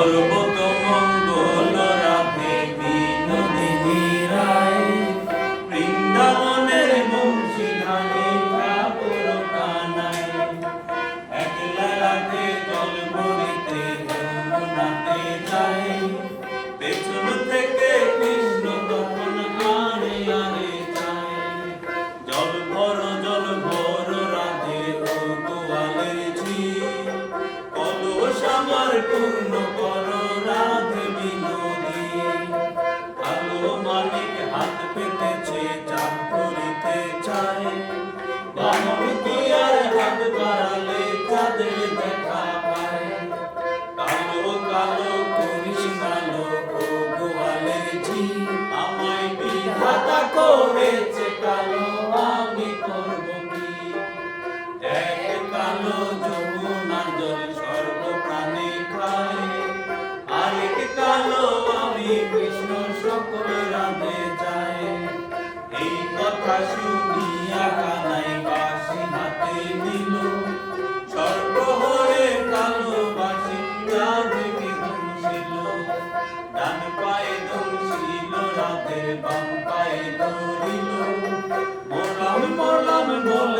সর্বত মঙ্গল রাধে বিনোদিনী রায় বৃন্দাবনের বংশী ধানে ঠাকুর কানায় একলা রাতে জল ভরিতে যমুনাতে যায় পেছন থেকে কৃষ্ণ তখন আরে আরে যায় জল ভর জল ভর রাধে গোয়ালের ঝি কলস আমার পূর্ণ the 몰라.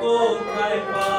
Oh, Kaipa.